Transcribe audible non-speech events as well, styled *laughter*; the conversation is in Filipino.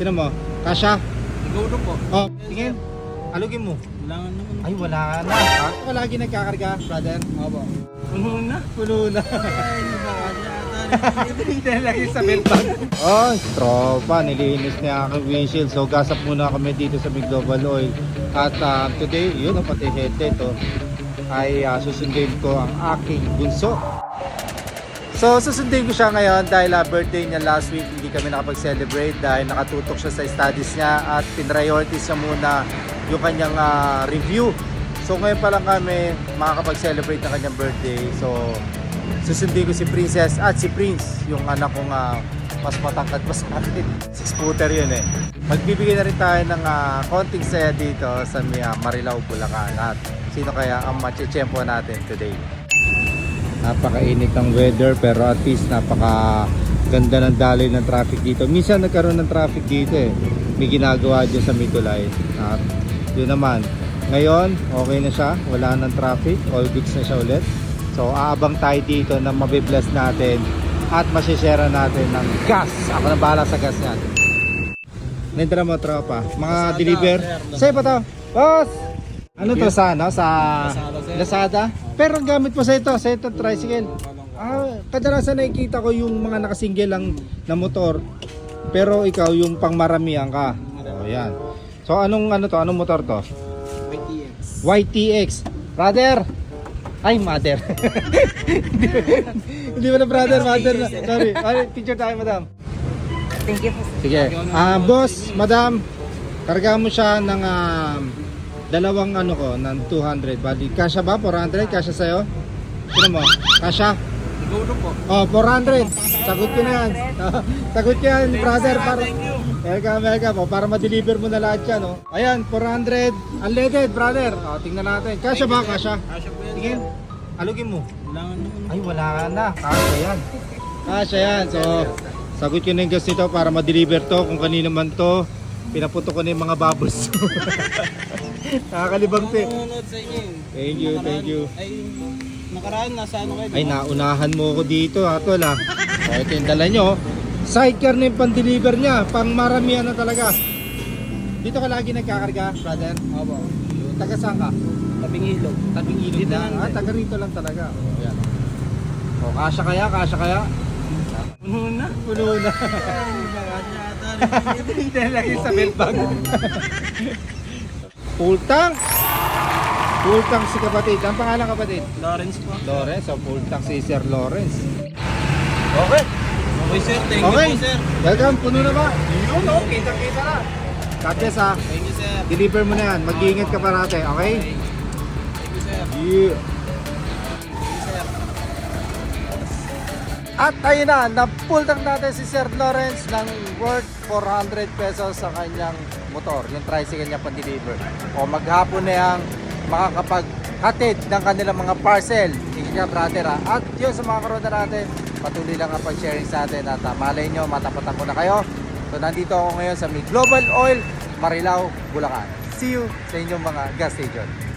Sino mo? Kasha? Ikaw na po. Oh, tingin. Alugin mo. Wala nga naman. Ay, wala na. Ako ka lagi nagkakarga, brother. Opo. Puno na. Puno na. Ay, yata. *laughs* Hindi lagi sa belt bag. Oh, tropa, nilinis niya aking windshield. So, gasap muna kami dito sa Big Global Oil. At ah, today, yun, oh, pati headlight, oh, ay ah, susundin ko ang aking bunso. So, susundin ko siya ngayon dahil ah, birthday niya last week. Hindi kami nakapag-celebrate dahil nakatutok siya sa studies niya at pinriorities niya muna yung kanyang ah, review. So, ngayon pa lang kami makakapag-celebrate ng kanyang birthday. So, susundin ko si Princess at si Prince, yung anak kong ah, mas matangkad pa sa akin. Six footer yun eh. Magbibigay na rin tayo ng ah, konting saya dito sa ah, Marilao, Bulacan. At sino kaya ang machechempo natin today? Napakainit ng weather pero at least napaka ganda ng daloy ng traffic dito. Minsan nagkaroon ng traffic dito eh. May ginagawa dyan sa Mitulay. At yun naman. Ngayon, okay na siya. Wala ng traffic. All goods na siya ulit. So, aabang tayo dito na mabibless natin at masishare natin ng gas. Ako na bahala sa gas niyan. Nandra mo, tropa. Mga Lazada, deliver. Sa'yo pa to? Boss! Ano to sa, ano? Sa Lazada. Lazada? Pero gamit mo sa ito, sa ito, tricycle. Ah, kadalasan nakikita ko yung mga nakasingle lang na motor. Pero ikaw yung pangmaramihan ka. Oh, yan. So anong ano to? Anong motor to? YTX. YTX. Brother. Ay, mother. *laughs* Hindi mo na brother, mother na. Sorry. Ay, picture tayo, madam. Thank you. Sige. Ah, boss, madam, karga mo siya ng ah, dalawang ano ko, ng 200. Bali, kasya ba? 400? Kasya sa'yo? Sino mo? Kasya? Na po. Oh, 400. Sagot ko na yan. *laughs* Sagot ko yan, brother. Para, welcome, welcome. Oh, para ma-deliver mo na lahat yan. Oh. Ayan, 400. Unleaded, brother. Oh, tingnan natin. Kasya ba? Kasya? Kasya po yan. Tingin. Alugin mo. Wala. Ay, wala ka na. Kasya yan. Kasya yan. So, sagot ko na yung gas nito para ma-deliver to. Kung kanino man to, pinaputo ko na yung mga bubbles. *laughs* Nakakalibang te. Nanonood sa inyo. eh. Thank you, thank you. Ay, nakaraan, nasa ano kayo? Ay, naunahan mo ko dito, ha, tol, ha. So, ito yung dala nyo. Sidecar na yung pan-deliver niya. Pang maramihan na talaga. Dito ka lagi nagkakarga, brother? Opo. Taga saan ka? Tabing ilog. Tabing ilog Dito na. lang Ah, taga rito lang talaga. O, yan. O, kasya kaya, kasya kaya? Puno na. Puno na. Hindi lagi sa belt bag. *laughs* Full tank. Full tank si kapatid. Ang pangalan kapatid? Lawrence po. Lawrence. O, full tank si Sir Lawrence. Okay. Okay sir, thank Okay. you po sir. Welcome, puno na ba? Yun, no? Kita-kita na. Bless, ha. Thank you sir. Deliver mo na yan. Mag-iingat ka parate, okay? Thank you sir. Yeah. At ayun na, na-full tank natin si Sir Lawrence ng worth 400 pesos sa kanyang motor, yung tricycle niya pan-deliver. O maghapon na yung makakapaghatid ng kanilang mga parcel. Sige ka brother ha. At yun sa mga karoon natin, patuloy lang ang pag-sharing sa atin at uh, malay nyo, matapatan ko na kayo. So nandito ako ngayon sa may Global Oil, Marilao, Bulacan. See you sa inyong mga gas station.